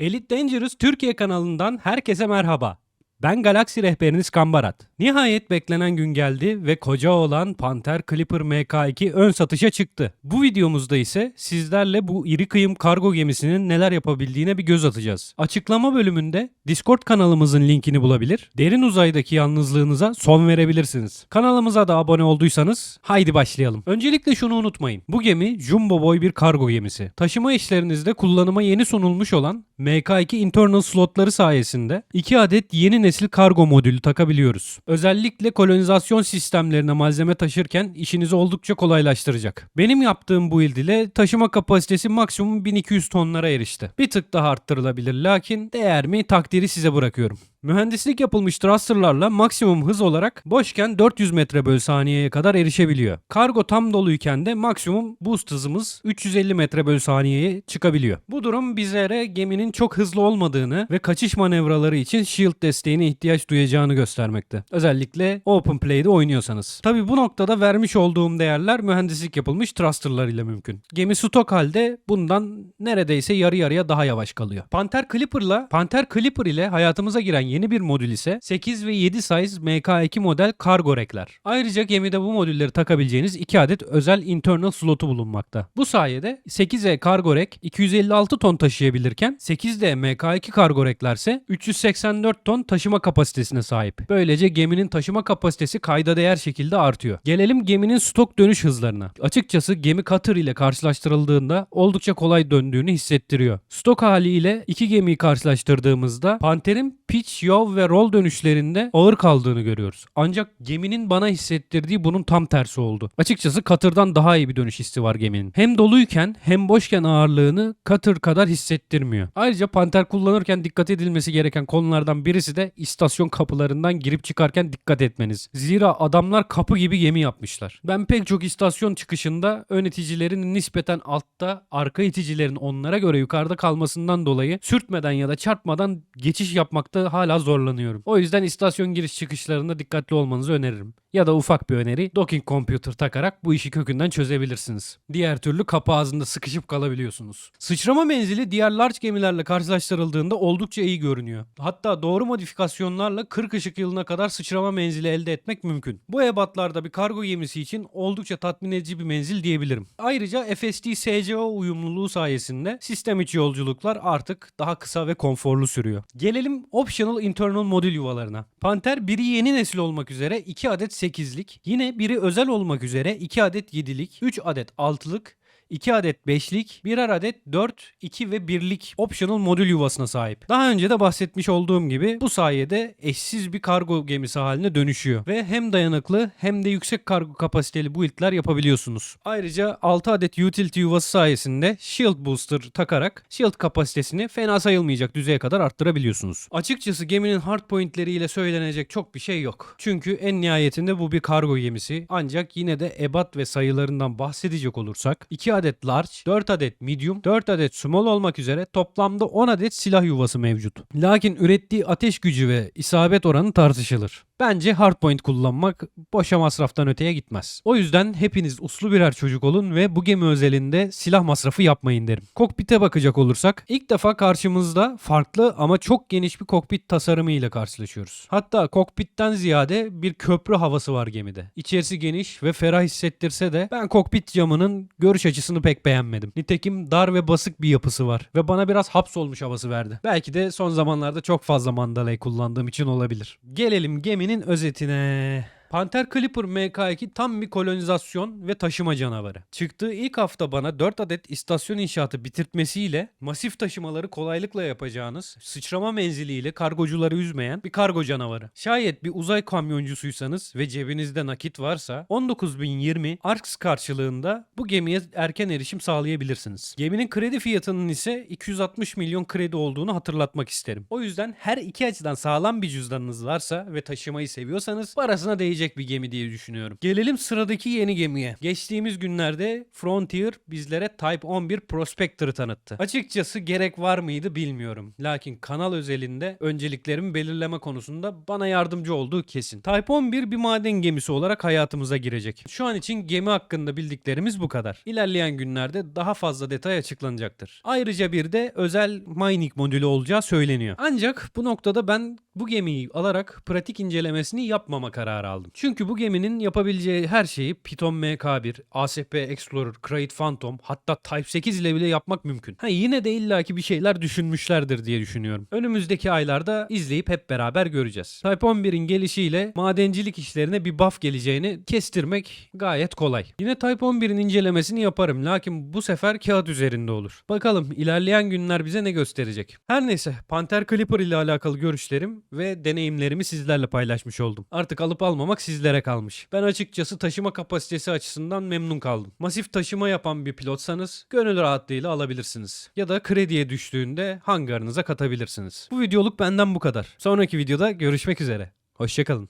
Elite Dangerous Türkiye kanalından herkese merhaba. Ben Galaxy rehberiniz Kambarat. Nihayet beklenen gün geldi ve koca olan Panther Clipper MK2 ön satışa çıktı. Bu videomuzda ise sizlerle bu iri kıyım kargo gemisinin neler yapabildiğine bir göz atacağız. Açıklama bölümünde Discord kanalımızın linkini bulabilir, derin uzaydaki yalnızlığınıza son verebilirsiniz. Kanalımıza da abone olduysanız haydi başlayalım. Öncelikle şunu unutmayın. Bu gemi jumbo boy bir kargo gemisi. Taşıma işlerinizde kullanıma yeni sunulmuş olan MK2 internal slotları sayesinde 2 adet yeni nesil kargo modülü takabiliyoruz. Özellikle kolonizasyon sistemlerine malzeme taşırken işinizi oldukça kolaylaştıracak. Benim yaptığım bu ile taşıma kapasitesi maksimum 1200 tonlara erişti. Bir tık daha arttırılabilir lakin değer mi takdiri size bırakıyorum. Mühendislik yapılmış thrusterlarla maksimum hız olarak boşken 400 metre bölü saniyeye kadar erişebiliyor. Kargo tam doluyken de maksimum boost hızımız 350 metre bölü saniyeye çıkabiliyor. Bu durum bizlere geminin çok hızlı olmadığını ve kaçış manevraları için shield desteğine ihtiyaç duyacağını göstermekte. Özellikle open play'de oynuyorsanız. Tabi bu noktada vermiş olduğum değerler mühendislik yapılmış thrusterlar ile mümkün. Gemi stok halde bundan neredeyse yarı yarıya daha yavaş kalıyor. Panther Clipper'la Panther Clipper ile hayatımıza giren yeni bir modül ise 8 ve 7 size MK2 model kargo rekler. Ayrıca gemide bu modülleri takabileceğiniz 2 adet özel internal slotu bulunmakta. Bu sayede 8E kargo rek 256 ton taşıyabilirken 8D MK2 kargo reklerse 384 ton taşıma kapasitesine sahip. Böylece geminin taşıma kapasitesi kayda değer şekilde artıyor. Gelelim geminin stok dönüş hızlarına. Açıkçası gemi Cutter ile karşılaştırıldığında oldukça kolay döndüğünü hissettiriyor. Stok haliyle iki gemiyi karşılaştırdığımızda Panther'in pitch, yaw ve roll dönüşlerinde ağır kaldığını görüyoruz. Ancak geminin bana hissettirdiği bunun tam tersi oldu. Açıkçası Cutter'dan daha iyi bir dönüş hissi var geminin. Hem doluyken hem boşken ağırlığını Cutter kadar hissettirmiyor. Ayrıca Panther kullanırken dikkat edilmesi gereken konulardan birisi de istasyon kapılarından girip çıkarken dikkat etmeniz. Zira adamlar kapı gibi gemi yapmışlar. Ben pek çok istasyon çıkışında ön iticilerin nispeten altta, arka iticilerin onlara göre yukarıda kalmasından dolayı sürtmeden ya da çarpmadan geçiş yapmakta hala zorlanıyorum. O yüzden istasyon giriş çıkışlarında dikkatli olmanızı öneririm. Ya da ufak bir öneri docking computer takarak bu işi kökünden çözebilirsiniz. Diğer türlü kapı ağzında sıkışıp kalabiliyorsunuz. Sıçrama menzili diğer large gemilerle karşılaştırıldığında oldukça iyi görünüyor. Hatta doğru modifikasyonlarla 40 ışık yılına kadar sıçrama menzili elde etmek mümkün. Bu ebatlarda bir kargo gemisi için oldukça tatmin edici bir menzil diyebilirim. Ayrıca FSD SCO uyumluluğu sayesinde sistem içi yolculuklar artık daha kısa ve konforlu sürüyor. Gelelim optional internal modül yuvalarına. Panther biri yeni nesil olmak üzere 2 adet 8'lik, yine biri özel olmak üzere 2 adet 7'lik, 3 adet 6'lık, 2 adet 5'lik, birer adet 4, 2 ve 1'lik optional modül yuvasına sahip. Daha önce de bahsetmiş olduğum gibi bu sayede eşsiz bir kargo gemisi haline dönüşüyor ve hem dayanıklı hem de yüksek kargo kapasiteli build'ler yapabiliyorsunuz. Ayrıca 6 adet utility yuvası sayesinde shield booster takarak shield kapasitesini fena sayılmayacak düzeye kadar arttırabiliyorsunuz. Açıkçası geminin hardpointleriyle söylenecek çok bir şey yok. Çünkü en nihayetinde bu bir kargo gemisi. Ancak yine de ebat ve sayılarından bahsedecek olursak 2 adet large, 4 adet medium, 4 adet small olmak üzere toplamda 10 adet silah yuvası mevcut. Lakin ürettiği ateş gücü ve isabet oranı tartışılır. Bence hardpoint kullanmak boşa masraftan öteye gitmez. O yüzden hepiniz uslu birer çocuk olun ve bu gemi özelinde silah masrafı yapmayın derim. Kokpite bakacak olursak ilk defa karşımızda farklı ama çok geniş bir kokpit tasarımı ile karşılaşıyoruz. Hatta kokpitten ziyade bir köprü havası var gemide. İçerisi geniş ve ferah hissettirse de ben kokpit camının görüş açısını pek beğenmedim. Nitekim dar ve basık bir yapısı var ve bana biraz hapsolmuş havası verdi. Belki de son zamanlarda çok fazla mandalay kullandığım için olabilir. Gelelim geminin özetine. Panther Clipper MK2 tam bir kolonizasyon ve taşıma canavarı. Çıktığı ilk hafta bana 4 adet istasyon inşaatı bitirtmesiyle masif taşımaları kolaylıkla yapacağınız, sıçrama menziliyle kargocuları üzmeyen bir kargo canavarı. Şayet bir uzay kamyoncusuysanız ve cebinizde nakit varsa 19.020 ARX karşılığında bu gemiye erken erişim sağlayabilirsiniz. Geminin kredi fiyatının ise 260 milyon kredi olduğunu hatırlatmak isterim. O yüzden her iki açıdan sağlam bir cüzdanınız varsa ve taşımayı seviyorsanız parasına değecek olabilecek bir gemi diye düşünüyorum. Gelelim sıradaki yeni gemiye. Geçtiğimiz günlerde Frontier bizlere Type 11 Prospector'ı tanıttı. Açıkçası gerek var mıydı bilmiyorum. Lakin kanal özelinde önceliklerimi belirleme konusunda bana yardımcı olduğu kesin. Type 11 bir maden gemisi olarak hayatımıza girecek. Şu an için gemi hakkında bildiklerimiz bu kadar. İlerleyen günlerde daha fazla detay açıklanacaktır. Ayrıca bir de özel mining modülü olacağı söyleniyor. Ancak bu noktada ben bu gemiyi alarak pratik incelemesini yapmama kararı aldım. Çünkü bu geminin yapabileceği her şeyi Python MK1, ASP Explorer, Crate Phantom hatta Type 8 ile bile yapmak mümkün. Ha yine de illaki bir şeyler düşünmüşlerdir diye düşünüyorum. Önümüzdeki aylarda izleyip hep beraber göreceğiz. Type 11'in gelişiyle madencilik işlerine bir buff geleceğini kestirmek gayet kolay. Yine Type 11'in incelemesini yaparım lakin bu sefer kağıt üzerinde olur. Bakalım ilerleyen günler bize ne gösterecek. Her neyse Panther Clipper ile alakalı görüşlerim ve deneyimlerimi sizlerle paylaşmış oldum. Artık alıp almamak sizlere kalmış. Ben açıkçası taşıma kapasitesi açısından memnun kaldım. Masif taşıma yapan bir pilotsanız gönül rahatlığıyla alabilirsiniz. Ya da krediye düştüğünde hangarınıza katabilirsiniz. Bu videoluk benden bu kadar. Sonraki videoda görüşmek üzere. Hoşçakalın.